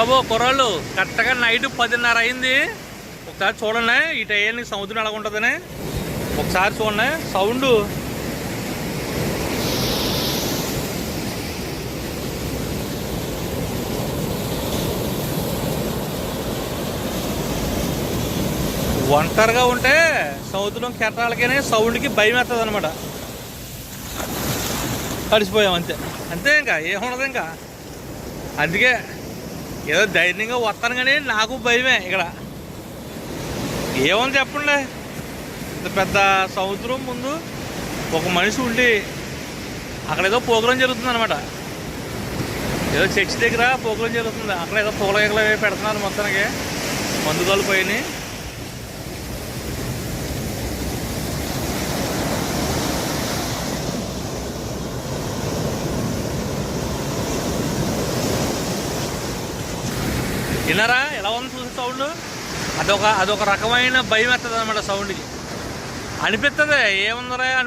బాబో కుర్రాళ్ళు కరెక్ట్గా నైట్ పదిన్నర అయింది. ఒకసారి చూడండి ఈ టైంకి సముద్రం ఎలా ఉంటుందని. ఒకసారి చూడండి సౌండ్ ఒంటరిగా ఉంటే సముద్రం కెట్టాలకనే సౌండ్కి భయం వేస్తుంది అనమాట తడిసిపోయాం అంతే. అంతే ఇంకా ఏముండదు ఇంకా. అందుకే ఏదో ధైర్యంగా వస్తాను కానీ నాకు భయమే ఇక్కడ. ఏమని చెప్పండి. ఇంత పెద్ద సముద్రం ముందు ఒక మనిషి ఉండి అక్కడ ఏదో ప్రోగ్రాం జరుగుతుంది అనమాట ఏదో చర్చ్ దగ్గర ప్రోగ్రాం జరుగుతుంది. అక్కడ ఏదో పూల పూలగలు పెడుతున్నారు మొత్తానికి. మందుగోలు పోయినాయి విన్నారా? ఎలా ఉంది చూసి సౌండ్? అదొక అదొక రకమైన భయం వేస్తుంది అనమాట సౌండ్కి. అనిపిస్తుంది ఏముందరా? అనిపి